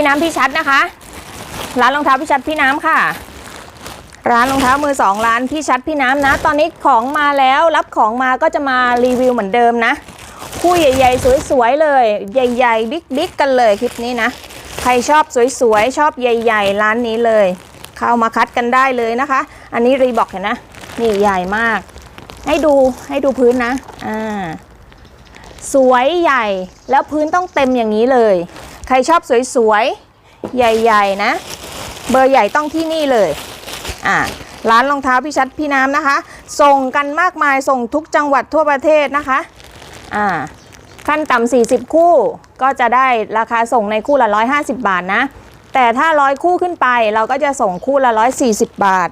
พี่น้ำพี่ชัดนะคะ ร้านรองเท้าพี่ชัดพี่น้ำค่ะ ร้านรองเท้ามือสองร้านพี่ชัดพี่น้ำนะ ตอนนี้ของมาแล้วรับของมาก็จะมารีวิวเหมือนเดิมนะคู่ใหญ่ๆ สวยๆเลย ใหญ่ๆบิ๊กๆกันเลยคลิปนี้นะ ใครชอบสวยๆ ชอบใหญ่ ๆ ร้านนี้เลย เข้ามาคัดกันได้เลยนะคะ อันนี้รีบอกเห็นนะ นี่ใหญ่มาก ให้ดูให้ดูพื้นนะอ่าสวยใหญ่แล้วพื้นต้องเต็มอย่างนี้เลย ใครชอบสวยๆ ใหญ่ๆนะ เบอร์ใหญ่ต้องที่นี่เลย อ่าร้านรองเท้าพี่ชัดพี่น้ำนะคะ ส่งกันมากมายส่งทุกจังหวัดทั่วประเทศนะคะ อ่า ขั้นต่ำ40 คู่ก็จะได้ราคาส่งในคู่ละ 150 บาทนะ แต่ถ้าร้อยคู่ขึ้นไปเราก็จะส่งคู่ละ 140 บาท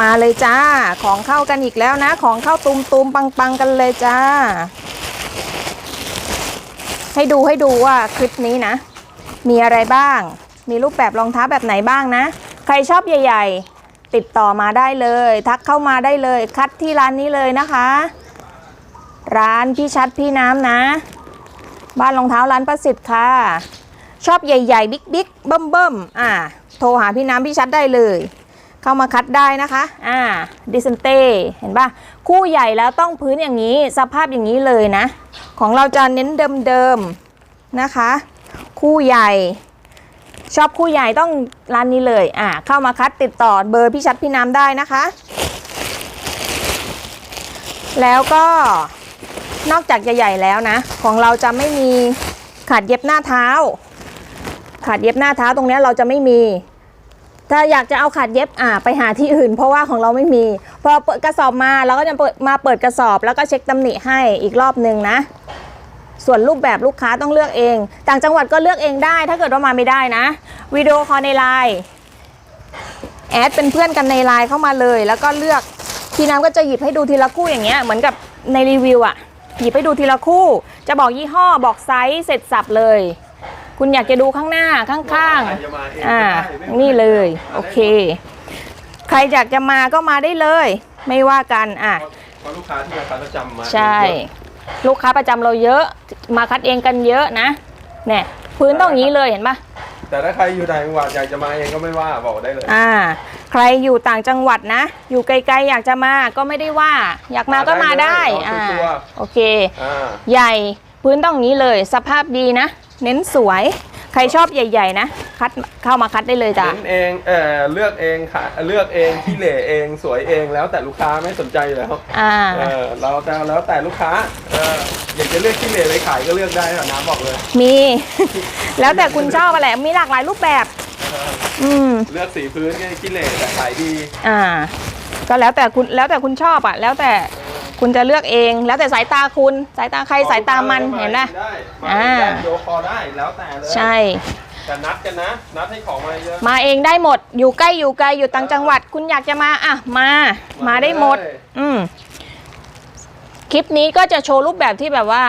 มาเลยจ้า ของเข้ากันอีกแล้วนะ ของเข้าตุมตุมปังปังๆกันเลยจ้า ให้ดูให้ดูว่าคลิปนี้นะ มีอะไรบ้าง มีรูปแบบรองเท้าแบบไหนบ้างนะ ใครชอบใหญ่ ๆ ติดต่อมาได้เลย ทักเข้ามาได้เลย คัดที่ร้านนี้เลยนะคะ ร้านพี่ชัดพี่น้ำนะ บ้านรองเท้าร้านประสิทธิ์ค่ะ ชอบใหญ่ ๆ บิ๊กๆเบิ่มๆอ่า โทรหาพี่น้ำพี่ชัดได้เลย เข้ามาคัดได้นะคะ อ่า ดิสเต้ เห็นปะคู่ใหญ่แล้วต้องพื้นอย่างนี้ สภาพอย่างนี้เลยนะ ของเราจะเน้นเดิมๆนะคะ คู่ใหญ่ ชอบคู่ใหญ่ต้องร้านนี้เลย อ่า เข้ามาคัดติดต่อเบอร์พี่ชัดพี่น้ำได้นะคะ แล้วก็นอกจากจะใหญ่แล้วนะ ของเราจะไม่มีขาดเย็บหน้าเท้า ขาดเย็บหน้าเท้าตรงเนี้ยเราจะไม่มี ถ้าอยากจะเอาขาดเย็บอ่าไปหาที่อื่น เพราะว่าของเราไม่มี พอเปิดกระสอบมาเราก็จะเปิดมาเปิดกระสอบ แล้วก็เช็คตำหนิให้อีกรอบหนึ่งนะ ส่วนรูปแบบลูกค้าต้องเลือกเอง ต่างจังหวัดก็เลือกเองได้ ถ้าเกิดว่ามาไม่ได้นะวิดีโอคอลในไลน์แอดเป็นเพื่อนกันในไลน์เข้ามาเลย แล้วก็เลือกพี่น้ำก็จะหยิบให้ดูทีละคู่อย่างเงี้ยเหมือนกับในรีวิวอะหยิบให้ดูทีละคู่ จะบอกยี่ห้อบอกไซส์เสร็จสับเลย คุณอยากจะดูข้างหน้าข้างๆอ่านี่เลย โอเค ใครอยากจะมาก็มาได้เลย ไม่ว่ากันอะเพราะลูกค้าที่มาคัดประจำมาใช่ ลูกค้าประจำเราเยอะมาคัดเองกันเยอะนะเนี่ยพื้นต้องอย่างนี้เลยเห็นปะแต่ถ้าใครอยู่ต่างจังหวัดอยากจะมาเองก็ไม่ว่าบอกได้เลย อ่า ใครอยู่ต่างจังหวัดนะ อยู่ไกลๆอยากจะมาก็ไม่ได้ว่า อยากมาก็มาได้อ่าโอเคอ่าใหญ่พื้นต้องอย่างนี้เลย สภาพดีนะ เน้นสวย ใครชอบใหญ่ ๆ นะ คัดเข้ามาคัดได้เลยจ้ะ เน้นเองเออเลือกเองค่ะ เลือกเองที่เหล่เองสวยเองแล้วแต่ลูกค้าไม่สนใจอยู่แล้วอ่า เออเราแต่แล้วแต่ลูกค้าเอออยากจะเลือกที่เหล่ไปขายก็เลือกได้ค่ะน้ำบอกเลยมี แล้วแต่คุณชอบอะไรมีหลากหลายรูปแบบ เอออืม เลือกสีพื้นก็ที่เหล่แต่ขายดี อ่า ก็แล้วแต่คุณแล้วแต่คุณชอบอะ แล้วแต่ คุณจะเลือกเองแล้วแต่สายตาคุณสายตาใครสายตามันเห็นไหมได้มาอ่าได้โยคอได้แล้วแต่เลยใช่แต่นัดกันนะนัดให้ของมาเยอะมาเองได้หมดอยู่ใกล้อยู่ไกลอยู่ต่างจังหวัด คุณอยากจะมาอะมามาได้หมดเลยอืมคลิปนี้ก็จะโชว์รูปแบบที่แบบว่า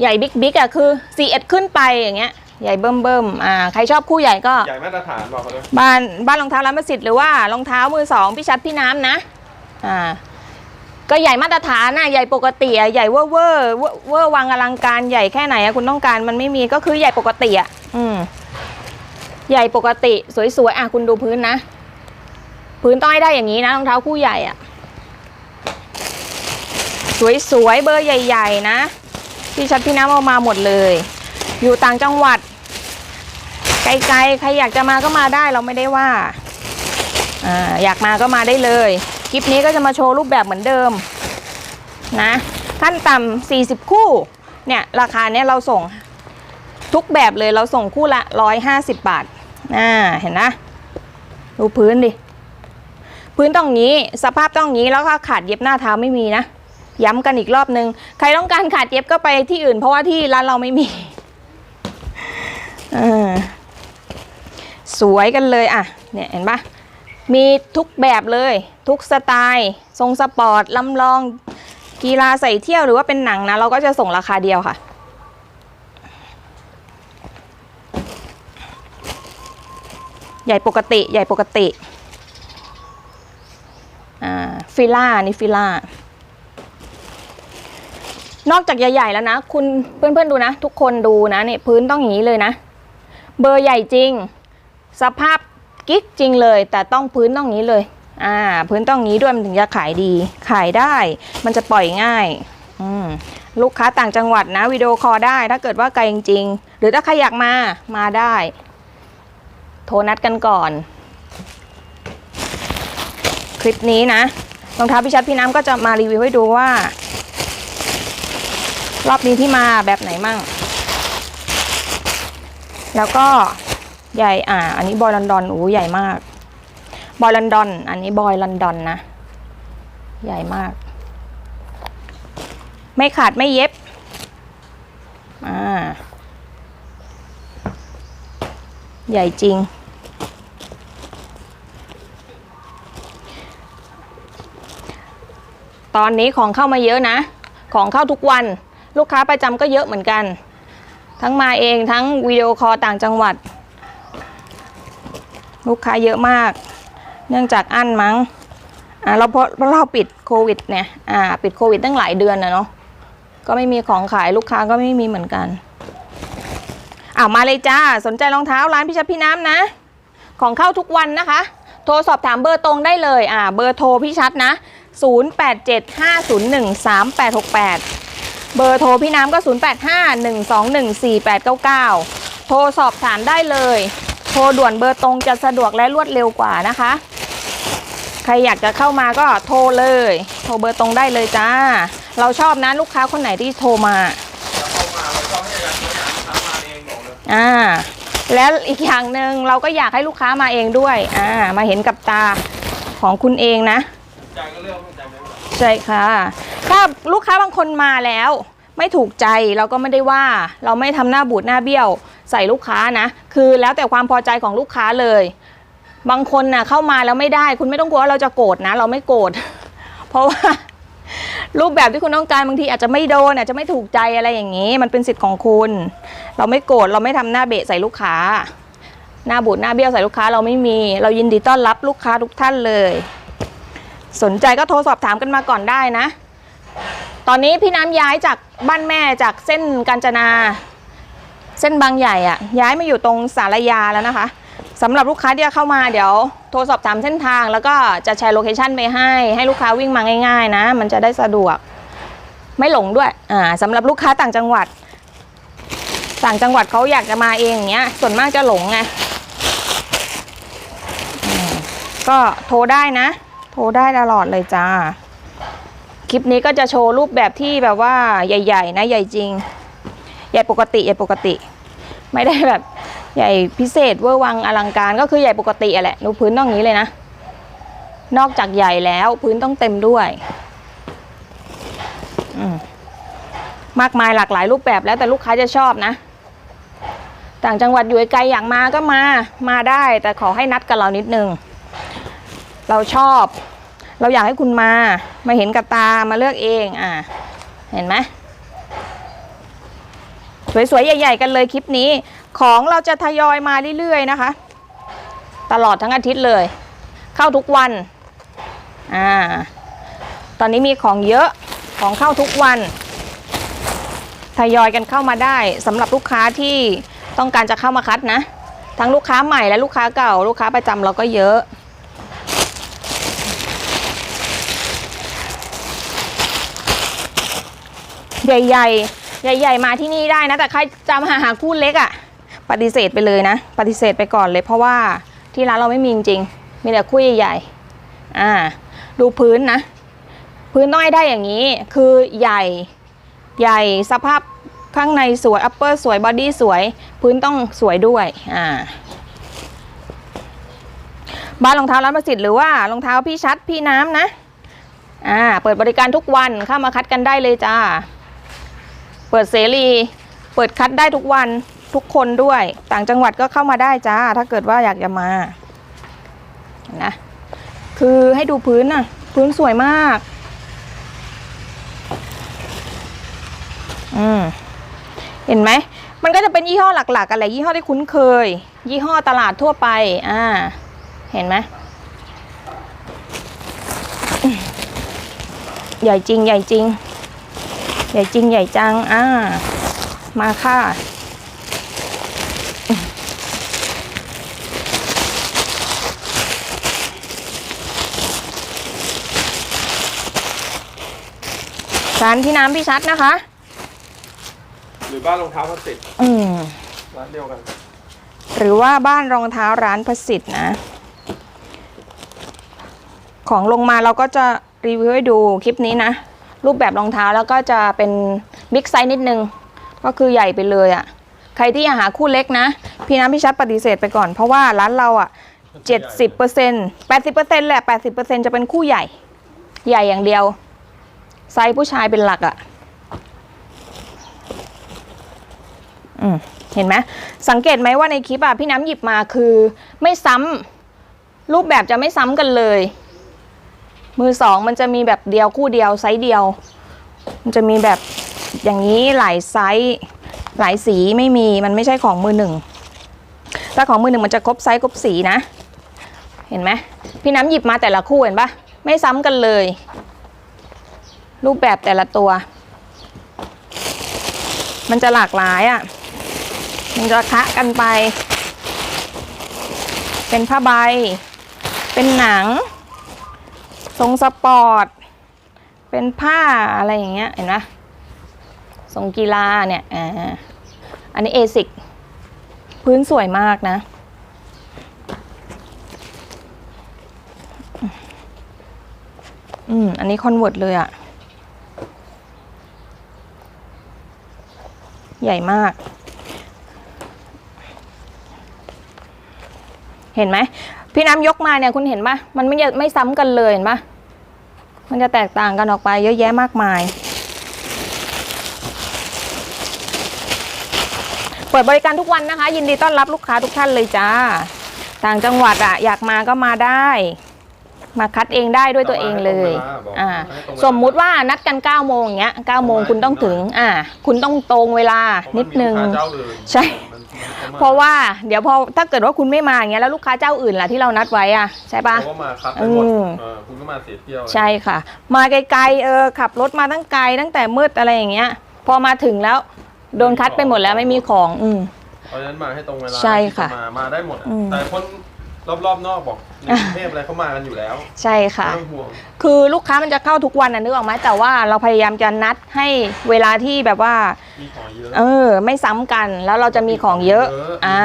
ใหญ่บิ๊กบิ๊กอะคือ4เอ็ดขึ้นไปอย่างเงี้ยใหญ่เบิ่มเบิ่มอ่าใครชอบคู่ใหญ่ก็ใหญ่มาตรฐานบอกเขาเลยบ้านบ้านรองเท้าร้านประสิทธิ์หรือว่ารองเท้ามือสองพี่ชัดพี่น้ำนะอ่า ก็ใหญ่มาตรฐานนะใหญ่ปกติอะใหญ่เวอร์เวอร์เวอร์วังอลังการใหญ่แค่ไหนอะคุณต้องการมันไม่มีก็คือใหญ่ปกติอะอืมใหญ่ปกติสวยๆอะคุณดูพื้นนะ พื้นต้องให้ได้อย่างนี้นะรองเท้าคู่ใหญ่อะสวยๆเบอร์ใหญ่ ๆ นะพี่ชัดพี่น้ำเอามาหมดเลย อยู่ต่างจังหวัด ไกลๆใครอยากจะมาก็มาได้เราไม่ได้ว่าอ่าอยากมาก็มาได้เลย ลิปนี้ก็จะมาโชว์รูปแบบเหมือนเดิมนะขั้นต่ำ40 คู่เนี่ยราคาเนี้ยเราส่งทุกแบบเลยเราส่งคู่ละ 150 บาทอ่าเห็นนะดูพื้นดิ พื้นต้องงนี้สภาพต้องงนี้แล้วก็ขาดเย็บหน้าเท้าไม่มีนะ ย้ำกันอีกรอบนึง ใครต้องการขาดเย็บก็ไปที่อื่น เพราะว่าที่ร้านเราไม่มีอ่าสวยกันเลยอะเนี่ยเห็นปะ มีทุกแบบเลย ทุกสไตล์ ทรงสปอร์ตลำลอง กีฬาใส่เที่ยวหรือว่าเป็นหนังนะ เราก็จะส่งราคาเดียวค่ะ ใหญ่ปกติใหญ่ปกติอ่าฟิล่านี่ฟิล่านอกจากใหญ่ๆแล้วนะ คุณเพื่อนๆดูนะ ทุกคนดูนะเนี่ยพื้นต้องอย่างนี้เลยนะ เบอร์ใหญ่จริง สภาพ กิ๊กจริงเลย แต่ต้องพื้นต้องนี้เลยอ่าพื้นต้องอย่างนี้ด้วยมันถึงจะขายดี ขายได้ มันจะปล่อยง่ายอืมลูกค้าต่างจังหวัดนะวิดีโอคอลได้ถ้าเกิดว่าไกลจริงๆ หรือถ้าใครอยากมามาได้ โทรนัดกันก่อน คลิปนี้นะรองเท้าพี่ชัดพี่น้ำก็จะมารีวิวให้ดูว่า รอบนี้ที่มาแบบไหนมั่ง แล้วก็ ใหญ่อ่า อันนี้บอยลอนดอนโอ้ใหญ่มาก บอยลอนดอน อันนี้บอยลอนดอนนะ ใหญ่มาก ไม่ขาดไม่เย็บ อ่า ใหญ่จริง ตอนนี้ของเข้ามาเยอะนะ ของเข้าทุกวัน ลูกค้าประจำก็เยอะเหมือนกัน ทั้งมาเองทั้งวิดีโอคอลต่างจังหวัด ลูกค้าเยอะมาก เนื่องจากอั้นมั้งอ่าเราเพราะเราปิดโควิดเนี่ยอ่าปิดโควิดตั้งหลายเดือนนะเนาะก็ไม่มีของขายลูกค้าก็ไม่มีเหมือนกันอ้าวมาเลยจ้าสนใจรองเท้าร้านพี่ชัดพี่น้ำนะ ของเข้าทุกวันนะคะ โทรสอบถามเบอร์ตรงได้เลยอ่าเบอร์โทรพี่ชัดนะ 0875013868 เบอร์โทรพี่น้ำก็ 0851214899 โทรสอบถามได้เลย ทรด่วนเบอร์ตรงจะสะดวกและรวดเร็วกว่านะคะ ใครอยากจะเข้ามาก็โทรเลย โทรเบอร์ตรงได้เลยจ้า เราชอบนะลูกค้าคนไหนที่โทรมาแล้วเข้ามาแล้วก็ให้การบริหารทำมาเองบอกเลยอ่าแล้วอีกอย่างหนึ่งเราก็อยากให้ลูกค้ามาเองด้วยอ่ามาเห็นกับตาของคุณเองนะใจก็เลืองไม่ใจไม่เป็นไรใช่ค่ะ ถ้าลูกค้าบางคนมาแล้ว ไม่ถูกใจเราก็ไม่ได้ว่า เราไม่ทำหน้าบูดหน้าเบี้ยว ใส่ลูกค้านะ คือแล้วแต่ความพอใจของลูกค้าเลย บางคนน่ะเข้ามาแล้วไม่ได้ คุณไม่ต้องกลัวว่าเราจะโกรธนะ เราไม่โกรธเพราะว่ารูปแบบที่คุณต้องการบางทีอาจจะไม่โดนอาจจะไม่ถูกใจอะไรอย่างนี้ มันเป็นสิทธิ์ของคุณ เราไม่โกรธเราไม่ทำหน้าเบะใส่ลูกค้า หน้าบูดหน้าเบี้ยวใส่ลูกค้าเราไม่มี เรายินดีต้อนรับลูกค้าทุกท่านเลย สนใจก็โทรสอบถามกันมาก่อนได้นะ ตอนนี้พี่น้ำย้ายจากบ้านแม่จากเส้นกาญจนา เส้นบางใหญ่อะย้ายมาอยู่ตรงสารยาแล้วนะคะสำหรับลูกค้าที่จะเข้ามาเดี๋ยวโทรสอบถามเส้นทาง แล้วก็จะแชร์โลเคชันไปให้ ให้ลูกค้าวิ่งมาง่าย ๆ นะ มันจะได้สะดวก ไม่หลงด้วยอ่าสำหรับลูกค้าต่างจังหวัด ต่างจังหวัดเขาอยากจะมาเองอย่างเงี้ย ส่วนมากจะหลงไงก็โทรได้นะ โทรได้ตลอดเลยจ้า คลิปนี้ก็จะโชว์รูปแบบที่แบบว่าใหญ่ ๆ นะใหญ่จริง ใหญ่ปกติใหญ่ปกติ ไม่ได้แบบใหญ่พิเศษเวอร์วังอลังการก็คือใหญ่ปกติอะแหละดูพื้นต้องนี้เลยนะ นอกจากใหญ่แล้วพื้นต้องเต็มด้วยมมากมายหลากหลายรูปแบบแล้วแต่ลูกค้าจะชอบนะ ต่างจังหวัดอยู่ไกลอยากมาก็มามาได้ แต่ขอให้นัดกับเรานิดนึง เราชอบ เราอยากให้คุณมา มาเห็นกับตามาเลือกเอง อะเห็นไหม สวยๆ ใหญ่ ๆ กันเลยคลิปนี้ ของเราจะทยอยมาเรื่อยๆนะคะ ตลอดทั้งอาทิตย์เลย เข้าทุกวันอ่าตอนนี้มีของเยอะของเข้าทุกวันทยอยกันเข้ามาได้สำหรับลูกค้าที่ต้องการจะเข้ามาคัดนะ ทั้งลูกค้าใหม่และลูกค้าเก่า ลูกค้าประจำเราก็เยอะใหญ่ๆ ใหญ่ ๆ มาที่นี่ได้นะ แต่ใครจะมาหาคู่เล็กอะ่ะ ปฏิเสธไปเลยนะ ปฏิเสธไปก่อนเลย เพราะว่าที่ร้านเราไม่มีจริงๆมีแต่คู่ใหญ่ๆอ่า ดูพื้นนะ พื้นต้องให้ได้อย่างนี้ คือใหญ่ใหญ่สภาพข้างในสวยอัปเปอร์สวยบอดี้สวย พื้นต้องสวยด้วยอ่าบ้านรองเท้าร้านประสิทธิ์หรือว่ารองเท้าพี่ชัดพี่น้ำนะ อ่า เปิดบริการทุกวันเข้ามาคัดกันได้เลยจ้า เปิดเสรี เปิดคัดได้ทุกวันทุกคนด้วย ต่างจังหวัดก็เข้ามาได้จ้า ถ้าเกิดว่าอยากจะมานะคือให้ดูพื้นน่ะ พื้นสวยมากอืมเห็นไหม มันก็จะเป็นยี่ห้อหลักๆอะไรยี่ห้อที่คุ้นเคย ยี่ห้อตลาดทั่วไปอ่าเห็นไหมใหญ่จริงใหญ่จริง ใหญ่จริงใหญ่จัง อ่า มาค่ะร้านพี่น้ำพี่ชัดนะคะ หรือบ้านรองเท้าพลาสติกอืม ร้านเดียวกัน หรือว่าบ้านรองเท้าร้านประสิทธิ์นะ ของลงมาเราก็จะรีวิวให้ดูคลิปนี้นะ รูปแบบรองเท้าแล้วก็จะเป็นบิ๊กไซส์นิดนึง ก็คือใหญ่ไปเลยอะ่ะ ใครที่อยากหาคู่เล็กนะ พี่น้ำพี่ชัดปฏิเสธไปก่อนเพราะว่าร้านเราอะ่ะเจ็ดสิบเปอร์เซ็นต์แปดสิบเปอร์เซ็นต์แหละแปดสิบเปอร์เซ็นต์จะเป็นคู่ใหญ่ ใหญ่อย่างเดียว ไซส์ผู้ชายเป็นหลักอะ่ะอืมเห็นไหมสังเกตไหมว่าในคลิปอะพี่น้ำหยิบมาคือ ไม่ซ้ำรูปแบบจะไม่ซ้ำกันเลย มือสองมันจะมีแบบเดียวคู่เดียวไซส์เดียว มันจะมีแบบอย่างนี้หลายไซส์หลายสีไม่มีมันไม่ใช่ของมือหนึ่งถ้าของมือหนึ่งมันจะครบไซส์ครบสีนะ เห็นไหมพี่น้ำหยิบมาแต่ละคู่เห็นปะไม่ซ้ำกันเลย รูปแบบแต่ละตัว มันจะหลากหลายอะ่ะมันจะคะกันไป เป็นผ้าใบ เป็นหนัง ทรงสปอร์ต เป็นผ้าอะไรอย่างเงี้ย เห็นไหมทรงกีฬาเนี่ย อ่า อันนี้เอซิกพื้นสวยมากนะ อืม อันนี้คอนเวิร์ตเลยอะใหญ่มาก เห็นไหม พี่น้ำยกมาเนี่ยคุณเห็นปะมันไม่ไม่ซ้ำกันเลยเห็นปะมันจะแตกต่างกันออกไปเยอะแยะมากมาย เปิดบริการทุกวันนะคะ ยินดีต้อนรับลูกค้าทุกท่านเลยจ้า ต่างจังหวัดอะอยากมาก็มาได้ มาคัดเองได้ด้วยตัวเองเลยอ่าสมมุติว่านัดกัน9โมงอย่างเงี้ย9โมงคุณต้องถึงอ่าคุณต้องตรงเวลานิดนึงเจ้าอื่นใช่มันมัน เพราะว่าเดี๋ยวพอถ้าเกิดว่าคุณไม่มาอย่างเงี้ยแล้วลูกค้าเจ้าอื่นล่ะที่เรานัดไว้อะใช่ปะเขาก็มาครับไปหมดอืม เออคุณก็มาเสียเที่ยวใช่ค่ะ มาไกลๆเออขับรถมาตั้งไกลตั้งแต่มืดอะไรอย่างเงี้ย พอมาถึงแล้วโดนคัดไปหมดแล้วไม่มีของ อืม เพราะฉะนั้นมาให้ตรงเวลาใช่ค่ะที่จมามาได้หมดอะอืม แต่คน รอบๆนอกบอกในกรุงเทพอะไรเขามากันอยู่แล้วใช่ค่ะ ไม่ต้องห่วงคือลูกค้ามันจะเข้าทุกวันนะนึกออกไหมแต่ว่าเราพยายามจะนัดให้เวลาที่แบบว่า มีของเยอะเออ ไม่ซ้ำกันแล้วเราจะมีของเยอะ อ่า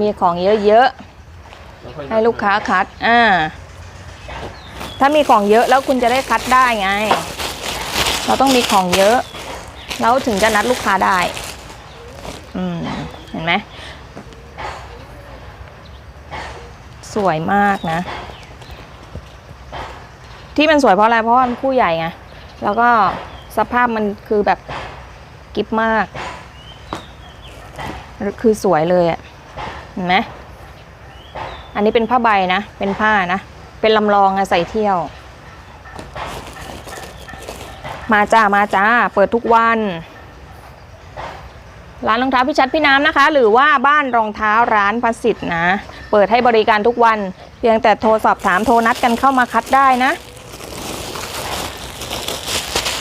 มีของเยอะๆแล้วอยให้ลูกค้าคัด อ่า ถ้ามีของเยอะแล้วคุณจะได้คัดได้ไง เราต้องมีของเยอะ แล้วถึงจะนัดลูกค้าได้ อืม เห็นไหม สวยมากนะ ที่มันสวยเพราะอะไร เพราะว่ามันคู่ใหญ่ไง แล้วก็สภาพมันคือแบบกิฟมาก คือสวยเลยอะ่ะ เห็นไหมอันนี้เป็นผ้าใบนะ เป็นผ้านะ เป็นลำลองอะใส่เที่ยว มาจ้า มาจ้า เปิดทุกวัน ร้านรองเท้าพี่ชัดพี่น้ำนะคะ หรือว่าบ้านรองเท้าร้านประสิทธิ์นะ เปิดให้บริการทุกวัน เพียงแต่โทรสอบถามโทรนัดกันเข้ามาคัดได้นะ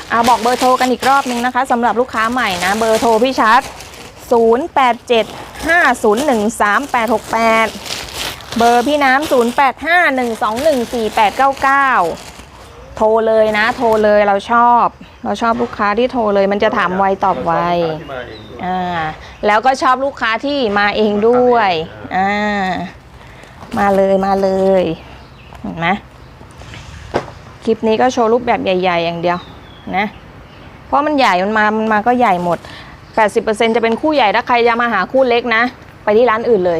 เอาบอกเบอร์โทรกันอีกรอบนึงนะคะสำหรับลูกค้าใหม่นะ เบอร์โทรพี่ชัด 0875013868 เบอร์พี่น้ำ0851214899 โทรเลยนะ โทรเลยเราชอบ เราชอบลูกค้าที่โทรเลย มันจะถามไวตอบไวที่มาเองด้วยอ่าแล้วก็ชอบลูกค้าที่มาเองด้วยอ่ามาเลยมาเลยเห็นไหมคลิปนี้ก็โชว์รูปแบบใหญ่ ๆ อย่างเดียวนะ เพราะมันใหญ่มันมามันมาก็ใหญ่หมด 80%จะเป็นคู่ใหญ่ถ้าใครจะมาหาคู่เล็กนะ ไปที่ร้านอื่นเลย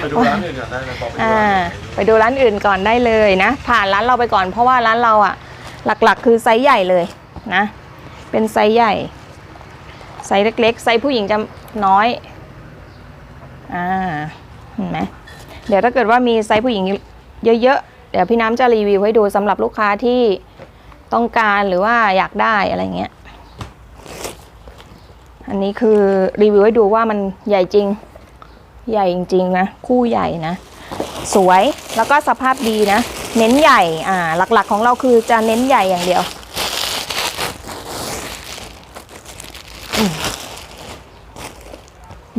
ไปดูร้านอื่นก่อนได้นะปอไปดูอ่าร้านอื่นไปดูร้านอื่นก่อนได้เลยนะ ผ่านร้านเราไปก่อนเพราะว่าร้านเราอะ หลักๆ คือไซส์ใหญ่เลยนะ เป็นไซส์ใหญ่ ไซส์เล็กๆ ไซส์ผู้หญิงจะน้อย อ่า เห็นไหมเดี๋ยวถ้าเกิดว่ามีไซส์ผู้หญิงเยอะๆ เดี๋ยวพี่น้ำจะรีวิวให้ดูสำหรับลูกค้าที่ต้องการหรือว่าอยากได้อะไรเงี้ย อันนี้คือรีวิวให้ดูว่ามันใหญ่จริง ใหญ่จริงๆนะ คู่ใหญ่นะ สวยแล้วก็สภาพดีนะ เน้นใหญ่อ่าหลักๆของเราคือจะเน้นใหญ่อย่างเดียว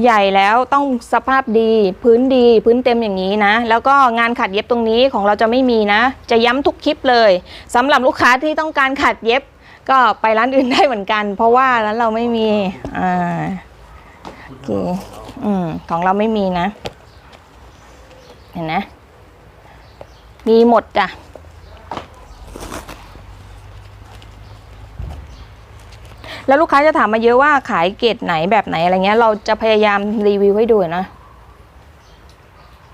ใหญ่แล้วต้องสภาพดีพื้นดีพื้นเต็มอย่างนี้นะ แล้วก็งานขัดเย็บตรงนี้ของเราจะไม่มีนะ จะย้ำทุกคลิปเลยสำหรับลูกค้าที่ต้องการขัดเย็บ ก็ไปร้านอื่นได้เหมือนกัน เพราะว่าร้านเราไม่มีอ่าโอเคอืมของเราไม่มีนะ เห็นนะ มีหมดจ้ะแล้วลูกค้าจะถามมาเยอะว่าขายเกรดไหนแบบไหนอะไรเงี้ย เราจะพยายามรีวิวให้ดูนะ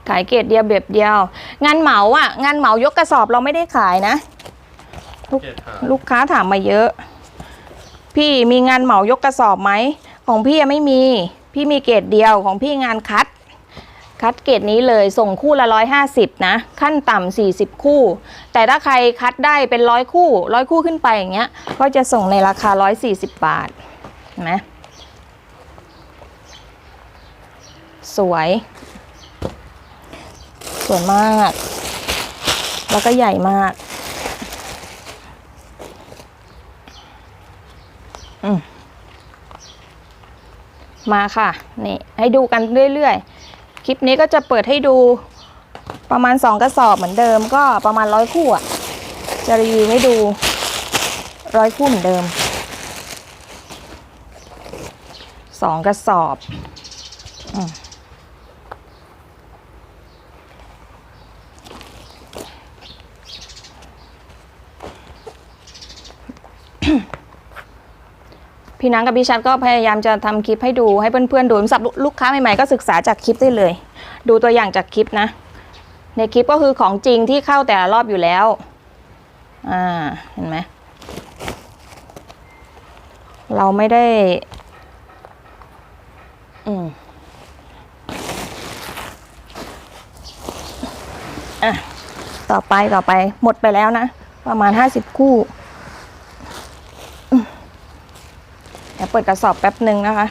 ขายเกรดเดียวแบบเดียว งานเหมาอะงานเหมายกกระสอบเราไม่ได้ขายนะลูกเกรดหาลูกค้าถามมาเยอะ พี่มีงานเหมายกกระสอบไหมของพี่ยังไม่มี พี่มีเกรดเดียวของพี่งานคัด คัดเกรดนี้เลยส่งคู่ละร้อยห้าสิบนะ ขั้นต่ำสี่สิบคู่ แต่ถ้าใครคัดได้เป็นร้อยคู่ร้อยคู่ขึ้นไปอย่างเงี้ย ก็จะส่งในราคาร้อยสี่สิบบาทเห็นไหมสวย สวยมาก แล้วก็ใหญ่มากอืมมาค่ะ นี่ ให้ดูกันเรื่อย ๆ คลิปนี้ก็จะเปิดให้ดูประมาณ 2 กระสอบเหมือนเดิม ก็ประมาณร้อยคู่อะจะรีวิวให้ดูร้อยคู่เหมือนเดิมสองกระสอบอม พี่นังกับพี่ชัดก็พยายามจะทำคลิปให้ดูให้เพื่อนๆดูสำหรับลูกค้าใหม่ๆก็ศึกษาจากคลิปได้เลย ดูตัวอย่างจากคลิปนะ ในคลิปก็คือของจริงที่เข้าแต่ละรอบอยู่แล้วอ่าเห็นไหมเราไม่ได้ อืมอะ ต่อไปต่อไปหมดไปแล้วนะ ประมาณห้าสิบคู่ เดี๋ยวเปิดกระสอบแป๊บหนึ่งนะคะ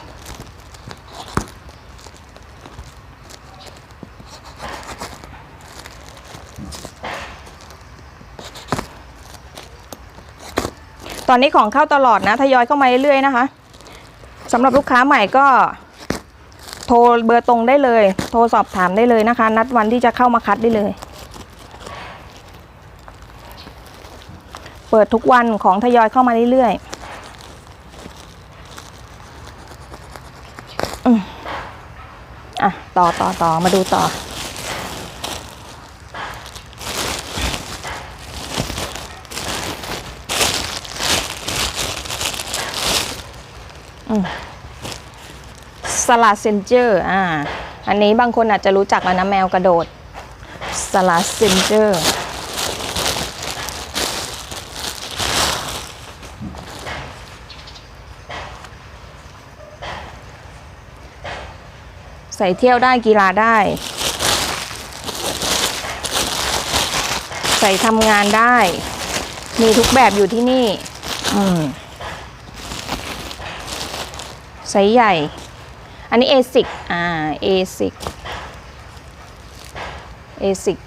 ตอนนี้ของเข้าตลอดนะทยอยเข้ามาเรื่อยๆนะคะสำหรับลูกค้าใหม่ก็โทรเบอร์ตรงได้เลย โทรสอบถามได้เลยนะคะ นัดวันที่จะเข้ามาคัดได้เลย เปิดทุกวันของทยอยเข้ามาเรื่อยๆ อะ ต่อต่อต่อมาดูต่อ สลาเซนเจอร์ อ่า อันนี้บางคนอาจจะรู้จักแล้วนะแมวกระโดด สลาเซนเจอร์ ใส่เที่ยวได้กีฬาได้ ใส่ทำงานได้ มีทุกแบบอยู่ที่นี่ อืมไซส์ใหญ่ อันนี้ ASIC อ่า ASIC ASIC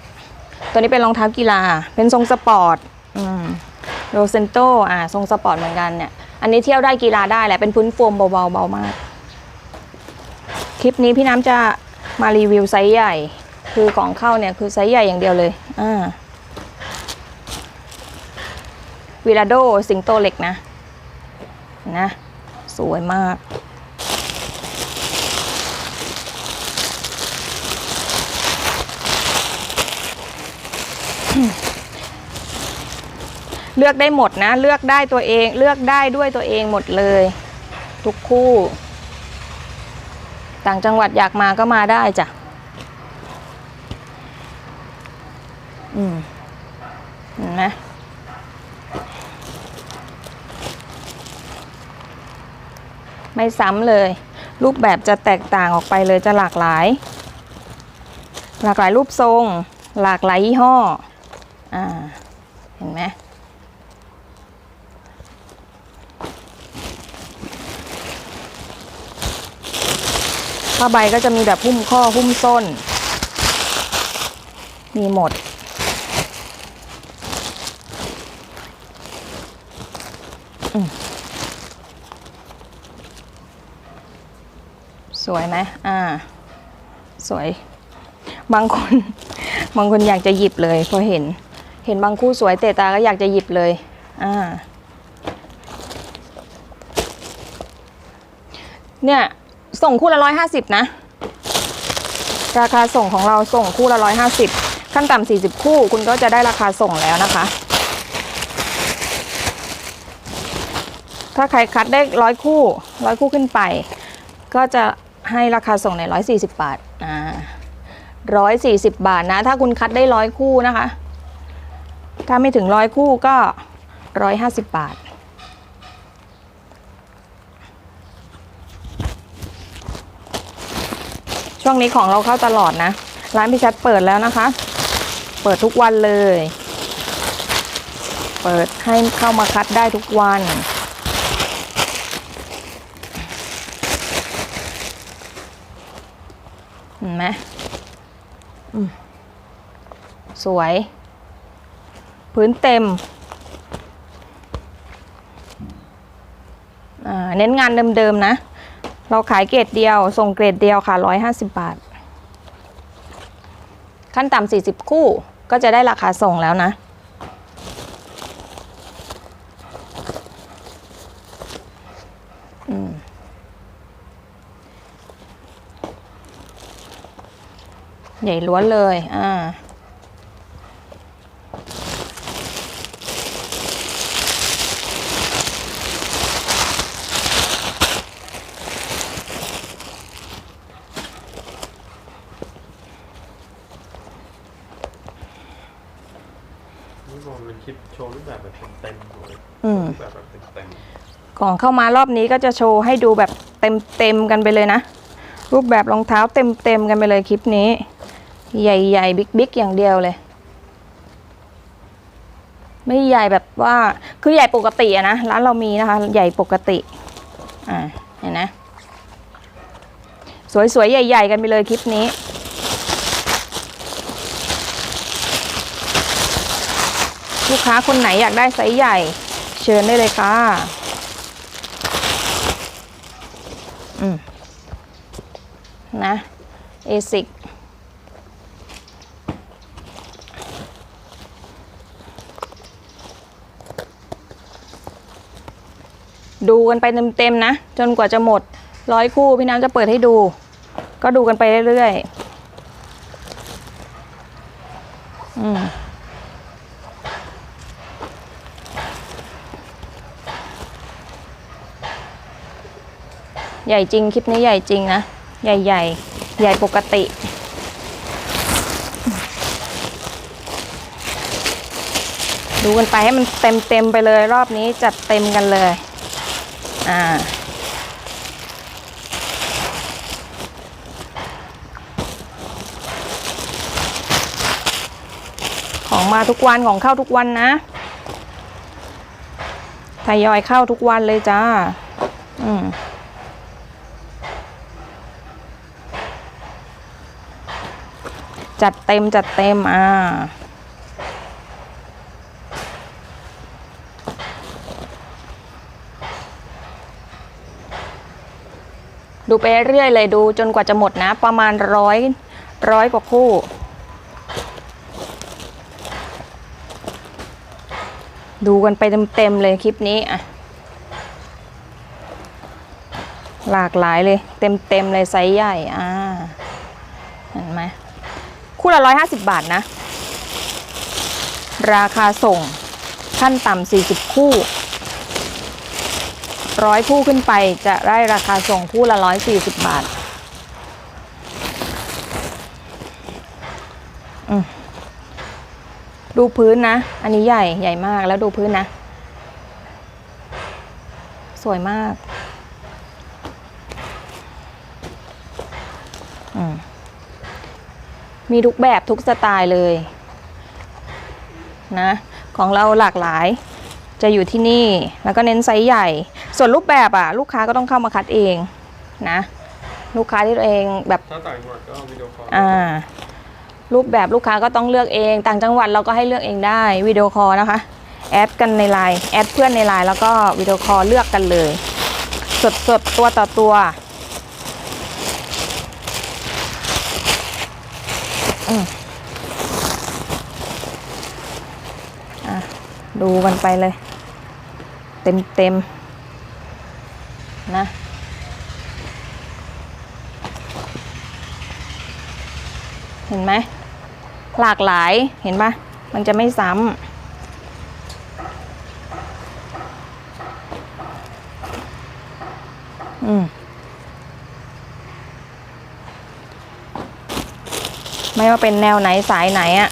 ตัวนี้เป็นรองเท้ากีฬา เป็นทรงสปอร์ต อืมโรเซนโตอ่า ทรงสปอร์ตเหมือนกันเนี่ย อันนี้เที่ยวได้กีฬาได้แหละ เป็นพื้นโฟมเบาๆเบามาก ลิปนี้พี่น้ำจะมารีวิวไซส์ใหญ่ คือของเข้าเนี่ยคือไซส์ใหญ่อย่างเดียวเลย อ่าวิลาโดสิงโตเหล็กนะ นะ สวยมาก เลือกได้หมดนะ เลือกได้ตัวเอง เลือกได้ด้วยตัวเองหมดเลย ทุกคู่ ต่างจังหวัดอยากมาก็มาได้จ้ะอืมเห็นไหมไม่ซ้ำเลย รูปแบบจะแตกต่างออกไปเลยจะหลากหลาย หลากหลายรูปทรง หลากหลายยี่ห้ออ่าเห็นไหม ผ้าใบก็จะมีแบบหุ้มข้อหุ้มส้น มีหมด สวยไหมอ่า สวย บางคน บางคนอยากจะหยิบเลยพอเห็น เห็นบางคู่สวยเตะตาก็อยากจะหยิบเลย อ่า เนี่ย ส่งคู่ละร้อยห้าสิบนะ ราคาส่งของเราส่งคู่ละร้อยห้าสิบขั้นต่ำสี่สิบคู่คุณก็จะได้ราคาส่งแล้วนะคะ ถ้าใครคัดได้ร้อยคู่ร้อยคู่ขึ้นไป ก็จะให้ราคาส่งในร้อยสี่สิบบาทอ่าร้อยสี่สิบบาทนะ ถ้าคุณคัดได้ร้อยคู่นะคะ ถ้าไม่ถึงร้อยคู่ก็ร้อยห้าสิบบาท ช่วงนี้ของเราเข้าตลอดนะ ร้านพี่ชัดเปิดแล้วนะคะ เปิดทุกวันเลย เปิดให้เข้ามาคัดได้ทุกวันเห็นไหมสวย พื้นเต็มเน้นงานเดิมๆนะ เราขายเกรดเดียว ส่งเกรดเดียวค่ะ150บาท ขั้นต่ำ40คู่ก็จะได้ราคาส่งแล้วนะ ใหญ่ล้วนเลย อ่า นี่มองเป็นคลิปโชว์รูปแบบแบบเต็มๆเลย อืม รูปแบบแบบเต็ม ของเข้ามารอบนี้ก็จะโชว์ให้ดูแบบเต็มเต็มกันไปเลยนะ รูปแบบรองเท้าเต็มเต็มกันไปเลยคลิปนี้ ใหญ่ๆบิ๊กๆอย่างเดียวเลย ไม่ใหญ่แบบว่าคือใหญ่ปกติอะนะร้านเรามีนะคะ ใหญ่ปกติอ่าเห็นนะสวยๆ ใหญ่ ๆ กันไปเลยคลิปนี้ ลูกค้าคนไหนอยากได้ไซส์ใหญ่ เชิญได้เลยค่ะ อืม นะเอซิกดูกันไปเต็มๆนะ จนกว่าจะหมดร้อยคู่พี่น้ำจะเปิดให้ดู ก็ดูกันไปเรื่อยๆ อืม ให ญ่จริงคลิปนี้ใหญ่จริงนะ ใหญ่ใหญ่ใหญ่ปกติ ดูกันไปให้มันเต็มเต็มๆไปเลยรอบนี้จัดเต็มกันเลย อ่าของมาทุกวันของเข้าทุกวันนะทยอยเข้าทุกวันเลยจ้า อืม จัดเต็มจัดเต็มอ่าดูไปเรื่อยเลยดูจนกว่าจะหมดนะ ประมาณร้อยร้อยกว่าคู่ ดูกันไปเต็มๆเลยคลิปนี้อะหลากหลายเลย เต็มๆเลยไซส์ใหญ่อ่าเห็นไหม คู่ละร้อยห้าสิบบาทนะ ราคาส่งขั้นต่ำสี่สิบคู่ร้อยคู่ขึ้นไปจะได้ราคาส่งคู่ละร้อยสี่สิบบาทดูพื้นนะ อันนี้ใหญ่ใหญ่มากแล้วดูพื้นนะ สวยมาก อืม มีทุกแบบทุกสไตล์เลยนะของเราหลากหลายจะอยู่ที่นี่แล้วก็เน้นไซส์ใหญ่ ส่วนรูปแบบอะ ลูกค้าก็ต้องเข้ามาคัดเองนะ ลูกค้าที่ตัวเองแบบๆถ้าต่างจังหวัดก็วิดีโอคอลอ่ารูปแบบลูกค้าก็ต้องเลือกเอง ต่างจังหวัดเราก็ให้เลือกเองได้วิดีโอคอลนะคะแอดกันในไลน์แอดเพื่อนในไลน์แล้วก็วิดีโอคอลเลือกกันเลย สดสดๆตัวต่อตัว อืมอะ ดูกันไปเลย เต็มเต็มๆนะเห็นไหมหลากหลายเห็นปะมันจะไม่ซ้ำ ไม่ว่าเป็นแนวไหนสายไหนอะ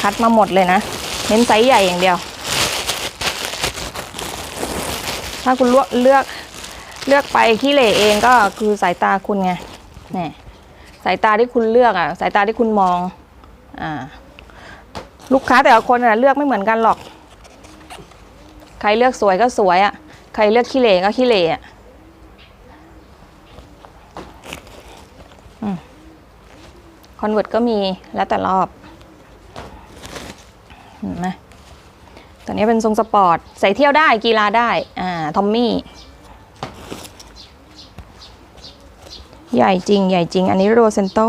คัดมาหมดเลยนะเน้นไซส์ใหญ่อย่างเดียว ถ้าคุณเลือกเลือกเลือกไปขี้เหร่เองก็คือสายตาคุณไงนี่สายตาที่คุณเลือกอะสายตาที่คุณมองอ่าลูกค้าแต่ละคนอะเลือกไม่เหมือนกันหรอก ใครเลือกสวยก็สวยอะใครเลือกขี้เหร่ก็ขี้เหร่อะ คอนเวิร์ตก็มีแล้วแต่รอบเห็นไหมตัวนี้เป็นทรงสปอร์ต ใส่เที่ยวได้กีฬาได้ อ่า ทอมมี่ ใหญ่จริง ใหญ่จริง อันนี้โรเซนโต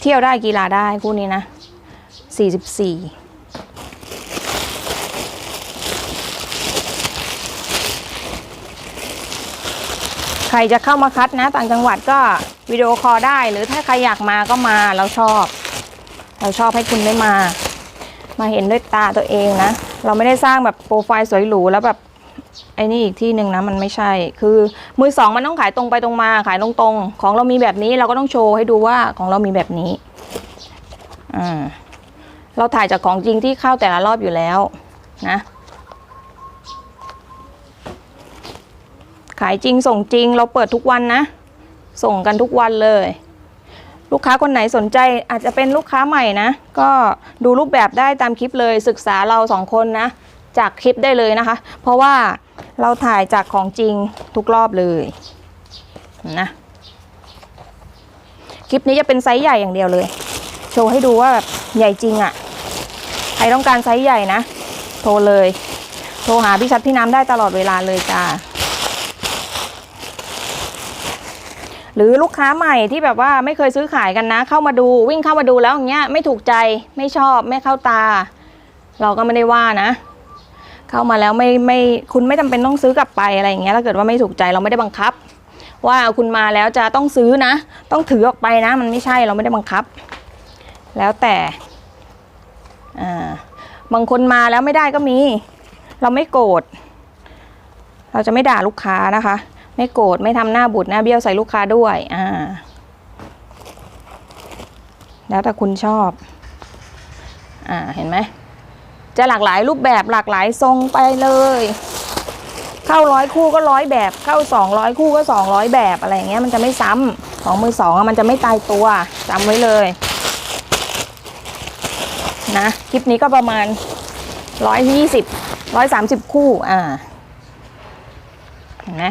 เที่ยวได้กีฬาได้คู่นี้นะ 44 ใครจะเข้ามาคัดนะ ต่างจังหวัดก็วิดีโอคอลได้ หรือถ้าใครอยากมาก็มาเราชอบ เราชอบให้คุณได้มา มาเห็นด้วยตาตัวเองนะ เราไม่ได้สร้างแบบโปรไฟล์สวยหรูแล้วแบบไอ้นี่อีกที่หนึ่งนะมันไม่ใช่ คือมือสองมันต้องขายตรงไปตรงมาขายตรงๆ ของเรามีแบบนี้เราก็ต้องโชว์ให้ดูว่าของเรามีแบบนี้อ่าเราถ่ายจากของจริงที่เข้าแต่ละรอบอยู่แล้วนะ ขายจริงส่งจริงเราเปิดทุกวันนะ ส่งกันทุกวันเลย ลูกค้าคนไหนสนใจอาจจะเป็นลูกค้าใหม่นะ ก็ดูรูปแบบได้ตามคลิปเลยศึกษาเราสองคนนะ จากคลิปได้เลยนะคะ เพราะว่าเราถ่ายจากของจริงทุกรอบเลยนะคลิปนี้จะเป็นไซส์ใหญ่อย่างเดียวเลย โชว์ให้ดูว่าแบบใหญ่จริงอะ่ะใครต้องการไซส์ใหญ่นะ โทรเลย โทรหาพี่ชัดพี่น้ำได้ตลอดเวลาเลยจ้า หรือลูกค้าใหม่ที่แบบว่าไม่เคยซื้อขายกันนะ เข้ามาดูวิ่งเข้ามาดูแล้วอย่างเงี้ยไม่ถูกใจไม่ชอบไม่เข้าตา เราก็ไม่ได้ว่านะ เข้ามาแล้วไม่ไม่คุณไม่จำเป็นต้องซื้อกลับไปอะไรอย่างเงี้ยถ้าเกิดว่าไม่ถูกใจเราไม่ได้บังคับ ว่าคุณมาแล้วจะต้องซื้อนะ ต้องถือออกไปนะ มันไม่ใช่เราไม่ได้บังคับ แล้วแต่อ่าบางคนมาแล้วไม่ได้ก็มี เราไม่โกรธเราจะไม่ด่าลูกค้านะคะ ไม่โกรธไม่ทำหน้าบุดหน้าเบี้ยวใส่ลูกค้าด้วยอ่าแล้วแต่คุณชอบอ่าเห็นไหมจะหลากหลายรูปแบบหลากหลายทรงไปเลย เข้าร้อยคู่ก็ร้อยแบบ เข้าสองร้อยคู่ก็สองร้อยแบบอะไรอย่างเงี้ยมันจะไม่ซ้ำของมือสองมันจะไม่ตายตัวจำไว้เลยนะคลิปนี้ก็ประมาณร้อยยี่สิบร้อยสามสิบคู่อ่าเห็นไหม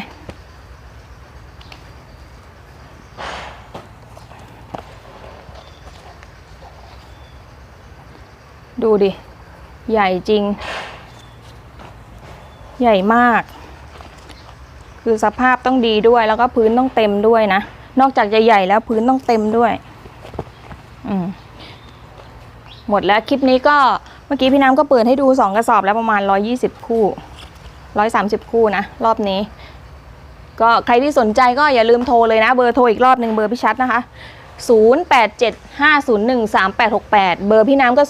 ดูดิ ใหญ่จริง ใหญ่มาก คือสภาพต้องดีด้วยแล้วก็พื้นต้องเต็มด้วยนะ นอกจากจะใหญ่แล้วพื้นต้องเต็มด้วยอืมหมดแล้วคลิปนี้ก็เมื่อกี้พี่น้ำก็เปิดให้ดูสองกระสอบแล้วประมาณ120คู่130คู่นะ รอบนี้ ก็ใครที่สนใจก็อย่าลืมโทรเลยนะ เบอร์โทรอีกรอบหนึ่งเบอร์พี่ชัดนะคะ 0875013868 เบอร์พี่น้ำก็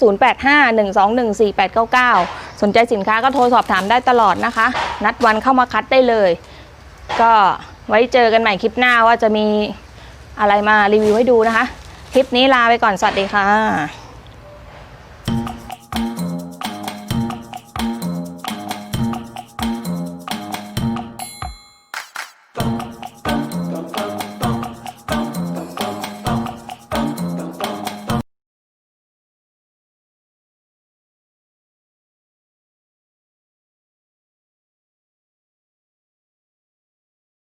0851214899 สนใจสินค้าก็โทรสอบถามได้ตลอดนะคะ นัดวันเข้ามาคัดได้เลย ก็ไว้เจอกันใหม่คลิปหน้าว่าจะมีอะไรมารีวิวให้ดูนะคะ คลิปนี้ลาไปก่อนสวัสดีค่ะ